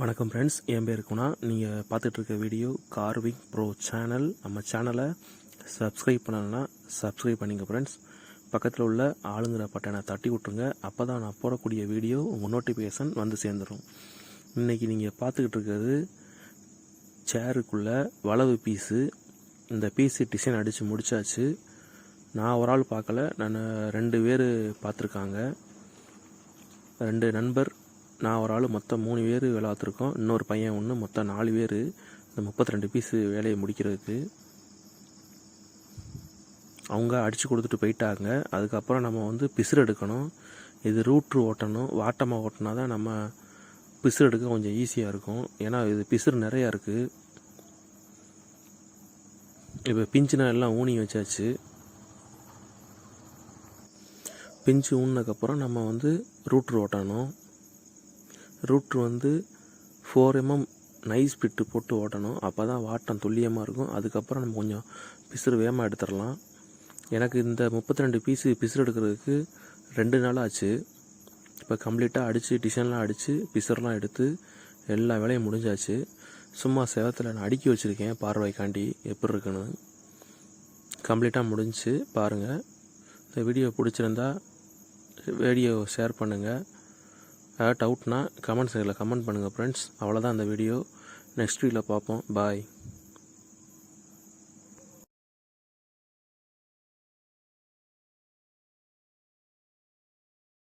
வணக்கம் ஃப்ரெண்ட்ஸ் என் பேர் குணா. நீங்கள் பார்த்துட்ருக்க வீடியோ கார்விங் ப்ரோ சேனல் நம்ம சேனலை சப்ஸ்கிரைப் பண்ணலைன்னா சப்ஸ்கிரைப் பண்ணிங்க ஃப்ரெண்ட்ஸ் பக்கத்தில் உள்ள ஆளுங்கிற பட்டனை தட்டி விட்ருங்க அப்போ தான் நான் போடக்கூடிய வீடியோ உங்கள் நோட்டிஃபிகேஷன் வந்து சேர்ந்துடும் இன்றைக்கி நீங்கள் பார்த்துக்கிட்டு இருக்கிறது சேருக்குள்ளே வளவு பீஸு இந்த பீஸு டிசைன் அடித்து முடிச்சாச்சு. நான் ஒரு ஆள் பார்க்கல. நான் ரெண்டு பேர் பார்த்துருக்காங்க. ரெண்டு நண்பர் நான் ஒரு ஆள் மொத்தம் மூணு பேர் வேலை பார்த்துருக்கோம். இன்னொரு பையன் ஒன்று மொத்தம் நாலு பேர். இந்த முப்பத்தி ரெண்டு பீஸு வேலையை முடிக்கிறதுக்கு. அவங்க அடித்து கொடுத்துட்டு போயிட்டாங்க. அதுக்கப்புறம் நம்ம வந்து பிசுறு எடுக்கணும். இது ரூட்ரு ஓட்டணும். வாட்டமாக ஓட்டினா தான் நம்ம பிசுறு எடுக்க கொஞ்சம் ஈஸியாக இருக்கும். ஏன்னா இது பிசுறு நிறையா இருக்குது இப்போ பிஞ்சுனா எல்லாம் ஊனி வச்சாச்சு. பிஞ்சு ஊனினதுக்கப்புறம் நம்ம வந்து ரூட்ரு ஓட்டணும். ரூட்ரு வந்து ஃபோர் எம்எம் நைஸ் பிட்டு போட்டு ஓட்டணும். அப்போ தான் வாட்டம் துல்லியமாக இருக்கும். அதுக்கப்புறம் நம்ம கொஞ்சம் பிசுறு வேகமாக எடுத்துடலாம். எனக்கு இந்த முப்பத்தி ரெண்டு பீஸு பிசுறு எடுக்கிறதுக்கு ரெண்டு நாள் ஆச்சு. இப்போ கம்ப்ளீட்டாக அடித்து டிசைன்லாம் அடித்து பிசுறெலாம் எடுத்து எல்லா வேலையும் முடிஞ்சாச்சு. சும்மா செவத்தில் நான் அடுக்கி வச்சுருக்கேன் பார்வைக்காண்டி எப்படி இருக்குன்னு. கம்ப்ளீட்டாக முடிஞ்சு பாருங்கள் இந்த வீடியோ பிடிச்சிருந்தா வீடியோ ஷேர் பண்ணுங்கள் ஏதாவது டவுட்னா கமெண்ட் செக்ஷனில் கமெண்ட் பண்ணுங்கள் ஃப்ரெண்ட்ஸ் அவ்வளோதான் அந்த வீடியோ நெக்ஸ்ட் வீடியோவில் பார்ப்போம். பாய்